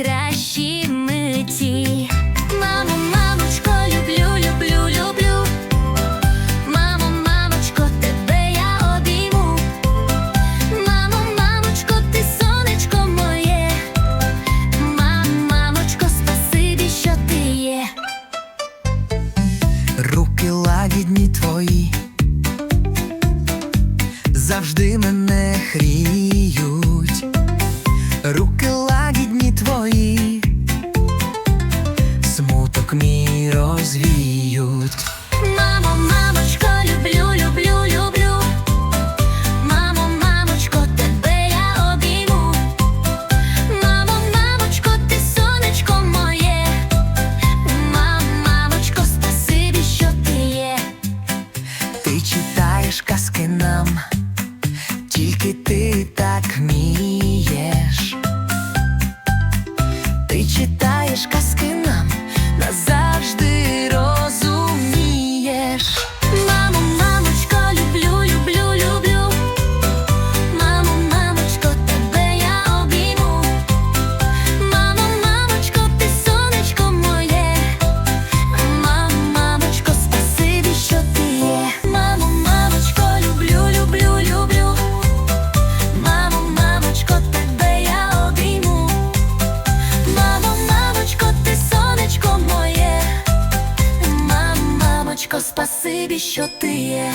найкращі миті. Мамо, мамочко, люблю, люблю, люблю. Мамо, мамочко, тебе я обійму. Мамо, мамочко, ти сонечко моє. Мамо, мамочко, спасибі, що ти є. Руки лагідні твої, завжди мене хріють. Розвіють. Мамо, мамочко, люблю, люблю, люблю. Мамо, мамочко, тебе я обійму. Мамо, мамочко, ти сонечко моє. Мамо, мамочко, спасибі, що ти є. Ти читаєш казки нам, тільки ти так вмієш. Ти читаєш казки моє. Спасибі, що ти є.